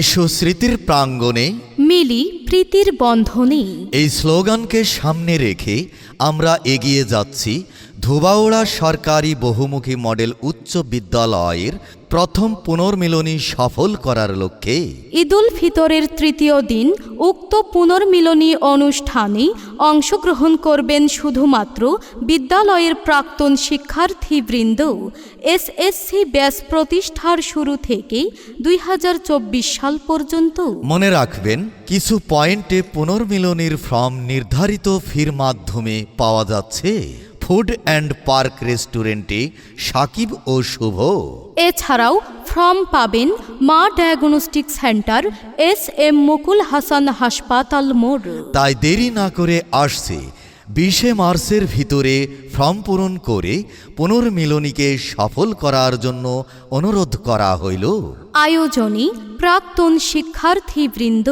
এসো স্মৃতির প্রাঙ্গণে। মিলি প্রীতির বন্ধনে। এই স্লোগানকে সামনে রেখে আমরা এগিয়ে যাচ্ছি। ধোবাউড়া সরকারি বহুমুখী মডেল উচ্চ বিদ্যালয়ের প্রথম পুনর্মিলনী সফল করার লক্ষ্যে ঈদুল ফিতরের তৃতীয় দিন উক্ত পুনর্মিলনী অনুষ্ঠানে অংশগ্রহণ করবেন শুধুমাত্র বিদ্যালয়ের প্রাক্তন শিক্ষার্থীবৃন্দ। এসএসসি ব্যাস প্রতিষ্ঠার শুরু থেকে দুই হাজার চব্বিশ সাল পর্যন্ত। মনে রাখবেন কিছু পয়েন্টে পুনর্মিলনীর ফর্ম নির্ধারিত ফির মাধ্যমে পাওয়া যাচ্ছে। ফুড অ্যান্ড পার্ক রেস্টুরেন্টে সাকিব ও শুভ। এছাড়াও ফ্রম পাবেন মা diagnostic centre S M Mukul Hasan হাসপাতাল মোড়। তাই দেরি না করে আসছে। বিশে মার্চের ভিতরে ফর্ম পূরণ করে পুনর্মিলনীকে সফল করার জন্য অনুরোধ করা হইল। আয়োজনে প্রাক্তন শিক্ষার্থীবৃন্দ।